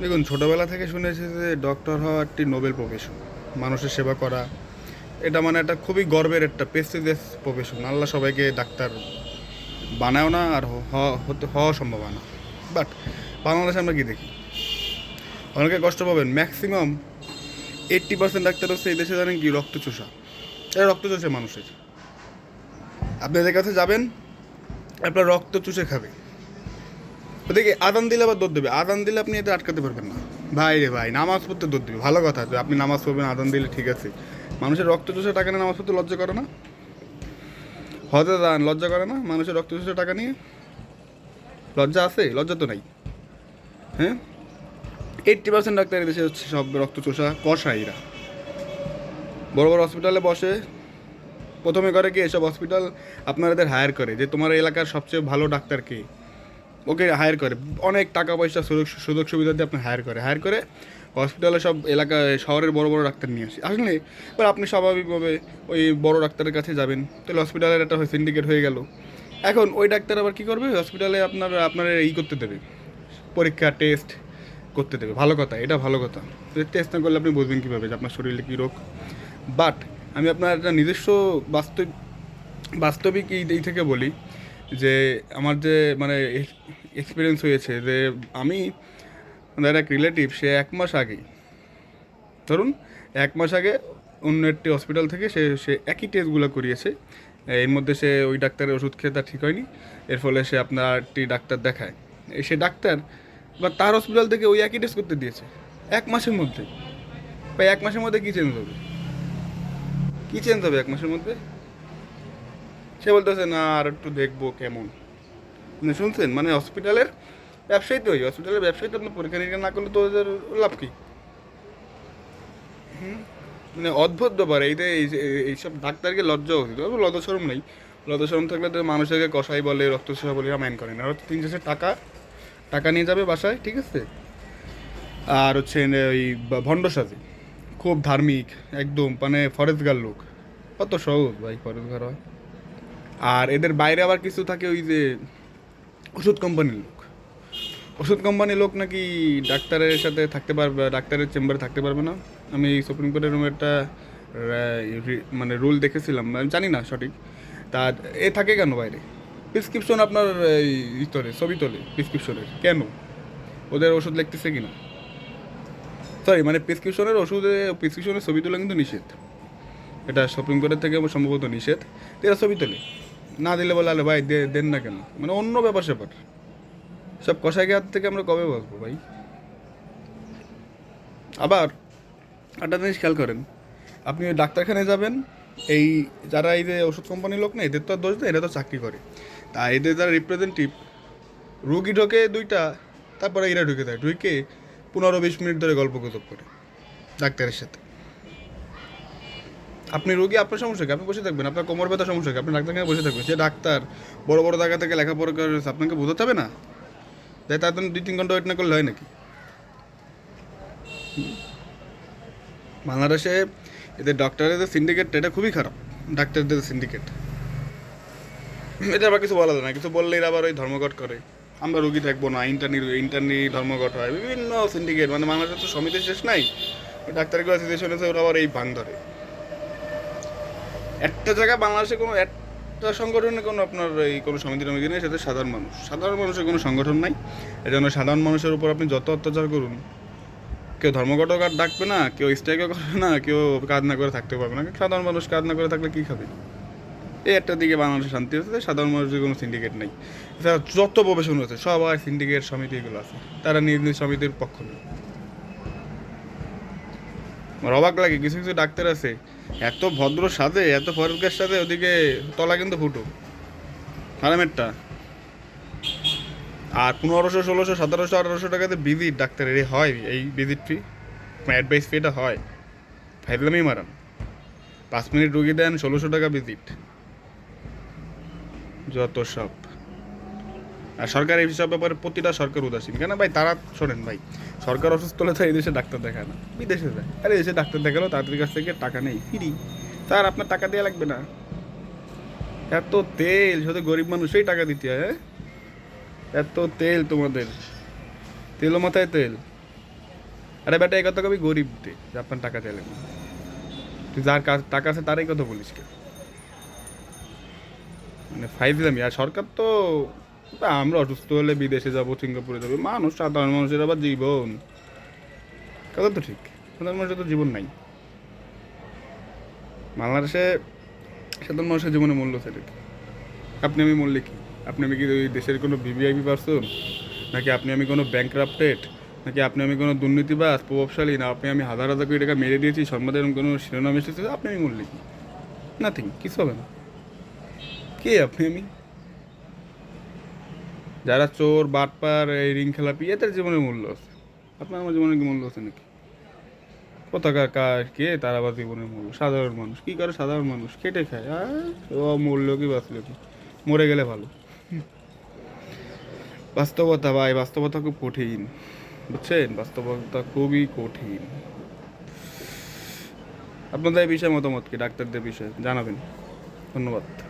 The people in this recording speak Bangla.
দেখুন, ছোটোবেলা থেকে শুনেছি যে ডক্টর হওয়া একটি নোবেল প্রফেশন মানুষের সেবা করা। এটা মানে একটা খুবই গর্বের একটা প্রেস্টিজিয়াস প্রফেশন আল্লাহ সবাইকে ডাক্তার বানায়ও না আর হতে হওয়া সম্ভব না। বাট বাংলাদেশে আমরা কি দেখি? অনেকে কষ্ট পাবেন। ম্যাক্সিমাম এইট্টি পার্সেন্ট ডাক্তার হচ্ছে এই দেশে জানেন কি? রক্ত চোষা এটা রক্ত চোষে মানুষের। আপনি এদের কাছে যাবেন, আপনার রক্ত চুষে খাবে। ওদিকে আদান দিলে আবার দৌড় দেবে। আদান দিলে আপনি এটা আটকাতে পারবেন না। ভাই রে ভাই, নামাজ পড়তে দৌড় দেবে। ভালো কথা, যে আপনি নামাজ পড়বেন, আদান দিলে ঠিক আছে। মানুষের রক্ত চুষে টাকা নিয়ে নামাজ পড়তে লজ্জা করে না? হতে দান লজ্জা করে না? মানুষের রক্ত চুষে টাকা নিয়ে? লজ্জা আছে? লজ্জা তো নাই। হ্যাঁ? এইট্টি পার্সেন্ট ডাক্তার দেশে হচ্ছে সব রক্ত চোষা কষাইরা বড় বড় হসপিটালে বসে। প্রথমে করে কি এসব হসপিটাল আপনাদের হায়ার করে? যে তোমার এলাকার সবচেয়ে ভালো ডাক্তার কে? ওকে হায়ার করে। অনেক টাকা পয়সা সুযোগ সুযোগ সুবিধা দিয়ে আপনি হায়ার করে। হায়ার করে হসপিটালে সব এলাকা, শহরের বড় বড় ডাক্তার নিয়ে আসি। আসলে এবার আপনি স্বাভাবিকভাবে ওই বড় ডাক্তারের কাছে যাবেন। তাহলে হসপিটালের একটা সিন্ডিকেট হয়ে গেল। এখন ওই ডাক্তার আবার কী করবে? হসপিটালে আপনার আপনার ই করতে দেবে। পরীক্ষা টেস্ট করতে দেবে। ভালো কথা, এটা ভালো কথা। টেস্ট না করলে আপনি বুঝবেন কীভাবে যে আপনার শরীরে কী রোগ। বাট আমি আপনার একটা নিজস্ব বাস্তব, বাস্তবিক এই এই থেকে বলি। যে আমার যে মানে এক্সপিরিয়েন্স হয়েছে যে আমি আমাদের এক রিলেটিভ সে এক মাস আগেই ধরুন, এক মাস আগে অন্য একটি হসপিটাল থেকে সে সে একই টেস্টগুলো করিয়েছে। এর মধ্যে সে ওই ডাক্তারের ওষুধ খেয়ে তার ঠিক হয়নি। এর ফলে সে আপনার একটি ডাক্তার দেখায়। সে ডাক্তার, বা তার হসপিটাল থেকে ওই একই টেস্ট করতে দিয়েছে। এক মাসের মধ্যে। বা এক মাসের মধ্যে কী চেঞ্জ হবে? কী চেঞ্জ হবে এক মাসের মধ্যে? সে বলতেছে, না, আর একটু দেখব কেমন। মানে শুনছেন? মানে হসপিটালের ব্যবসায়ী তো ওই হসপিটালের ব্যবসায়ী তো আপনার পরীক্ষা নিরীক্ষা না করলে তো ওদের লাভ কি? মানে অদ্ভুত ব্যাপার এই এইসব ডাক্তারকে লজ্জা উচিত লজ্জা সরম নেই। লজ্জা সরম থাকলে তো মানুষকে কষাই বলে, রক্তচোষা বলে মাইন করে না। তিন চারশো টাকা টাকা নিয়ে যাবে বাসায়, ঠিক আছে? আর হচ্ছে ওই ব- ভণ্ড খুব ধার্মিক, একদম মানে ফরেস্টগার লোক। কত সহজ ভাই ফরেস্টগার হয়। আর এদের বাইরে আবার কিছু থাকে ওই যে ওষুধ কোম্পানির লোক। ওষুধ কোম্পানির লোক নাকি ডাক্তারের সাথে থাকতে পারবে, ডাক্তারের চেম্বারে থাকতে পারবে না। আমি সুপ্রিম কোর্টের রুমে একটা মানে রুল দেখেছিলাম, আমি জানি না সঠিক। তা এ থাকে কেন বাইরে? প্রেসক্রিপশন আপনার এই তোলে, ছবি তোলে প্রেসক্রিপশনের কেন? ওদের ওষুধ লিখতেছে কিনা সরি মানে প্রেসক্রিপশনের ওষুধে প্রেসক্রিপশনের ছবি তোলা কিন্তু নিষেধ। এটা সুপ্রিম কোর্টের থেকে সম্ভবত নিষেধ। এরা ছবি তোলে। না দিলে বলে আলে ভাই দেন না কেন? মানে অন্য ব্যাপার স্যাপার। সব কষাই হাত থেকে আমরা কবে বসবো ভাই? আবার একটা জিনিস খেয়াল করেন, আপনি ওই ডাক্তারখানায় যাবেন, এই যারা এই যে ওষুধ কোম্পানির লোক না, এদের তো আর দোষ দেয় এরা তো চাকরি করে। তা এদের যারা রিপ্রেজেন্টেটিভ রুগী ঢোকে দুইটা, তারপরে এরা ঢুকে দেয়, ঢুকে পনেরো বিশ মিনিট ধরে গল্প গুজব করে ডাক্তারের সাথে। আপনি রোগী, আপনার সমস্যা কি? আপনি বসে থাকবেন, আপনার কোমর ব্যথা সমস্যা কি? আপনি ডাক্তারখানে বসে থাকবেন, সে ডাক্তার, বড় বড় জায়গা থেকে লেখাপড়া করে আপনাকে বোঝাতে হবে না? তাই তার জন্য দুই, তিন ঘণ্টা ওয়েট না করলে হয় নাকি? বাংলাদেশে এদের ডক্টরের যে সিন্ডিকেট এটা খুবই খারাপ ডাক্তারদের সিন্ডিকেট এটা আবার কিছু বলা যায় না, কিছু বললে আবার ওই ধর্মঘট করে। আমরা রুগী থাকব না ইন্টারনি ইন্টারনি ধর্মঘট হয়, বিভিন্ন সিন্ডিকেট মানে বাংলাদেশে তো সমিতি শেষ নাই ডাক্তারগুলো সিচুয়েশন আছে, ওরা আবার এই ভাঙ ধরে। একটা জায়গায় বাংলাদেশে কোনো একটা সংগঠনে কোনো আপনার এই কোনো সমিতি টমিতি নেই, সেটা সাধারণ মানুষ। সাধারণ মানুষের কোনো সংগঠন নাই। এজন্য সাধারণ মানুষের উপর আপনি যত অত্যাচার করুন, কেউ ধর্মঘটক আর ডাকবে না, কেউ স্ট্রাইকও করবে না, কেউ কাজ না করে থাকতে পারবে না। সাধারণ মানুষ কাজ না করে থাকলে কী খাবে? এই একটা দিকে বাংলাদেশে শান্তি হচ্ছে সাধারণ মানুষের কোনো সিন্ডিকেট নেই। এছাড়া যত প্রবেশন হয়েছে সবাই সিন্ডিকেট সমিতি এগুলো আছে। তারা নিজ নিজ সমিতির পক্ষ নেই আমার অবাক লাগে, কিছু কিছু ডাক্তার আছে। এত ভদ্র সাজে, এত ফরেস্টের সাথে ওদিকে তলা কিন্তু ফুটো হারামেরটা আর পনেরোশো, ষোলোশো, সতেরোশো, আঠারোশো টাকাতে ভিজিট ডাক্তারের হয় এই ভিজিট ফি অ্যাডভাইস ফিটা হয়? ফাইজলামি মারান। পাঁচ মিনিট রুগী দেন, ষোলোশো টাকা ভিজিট যত সব। আর সরকার এই সব ব্যাপারে প্রতিটা সরকার উদাসীন। কেন ভাই? তারা শোনেন ভাই, সরকার অসুস্থ হলে তো এই দেশে ডাক্তার দেখায় না। বিদেশে যায়। আরে দেশে ডাক্তার দেখাল, তাদের কাছ থেকে টাকা নেই, ফ্রি। স্যার, আপনার টাকা দেওয়া লাগবে না। এত তেল, শুধু গরিব মানুষই টাকা দিতে হয় হ্যাঁ? এত তেল তোমাদের। তেল মাথায় তেল। আরে বেটা, এই কথা কবি গরিব দে আপনার টাকা চাইলেন। তুই যার কাছ, টাকা আছে তারই কথা বলিস কে মানে ফাইভ দিলাম আর সরকার তা আমরা অসুস্থ হলে বিদেশে যাব, সিঙ্গাপুরে যাব, মানুষ, সাধারণ মানুষের আবার জীবন। কথা তো ঠিক, সাধারণ মানুষের তো জীবন নাই। বাংলাদেশে সাধারণ মানুষের জীবনে মূল্য সেটা আপনি আমি মূল্য কি? আপনি আমি কি ওই দেশের কোনো ভিভিআইপি পার্সন নাকি আপনি আমি কোনো ব্যাংক্রাফটেড নাকি আপনি আমি কোনো দুর্নীতিবাজ, প্রভাবশালী? না, আপনি আমি হাজার হাজার কোটি টাকা মেরে দিয়েছি সংবাদের কোনো শিরোনাম এসেছে, আপনি আমি মূল্য কি? নাথিং কিছু হবে না। কে আপনি আমি? যারা চোর, বাটপার, এই রিং খেলাপি এদের জীবনের মূল্য আছে। আপনার আমার জীবনের কি মূল্য আছে নাকি? পতাকা কার, কে, তার আবার জীবনের মূল্য। সাধারণ মানুষ। কি করে সাধারণ মানুষ? কেটে খায়। আর ও মূল্য কি বাঁচল কি? মরে গেলে ভালো। বাস্তবতা ভাই, বাস্তবতা খুব কঠিন। বুঝছেন? বাস্তবতা খুবই কঠিন। আপনাদের এই বিষয়ে মতামত কি? ডাক্তারদের বিষয়ে জানাবেন। ধন্যবাদ।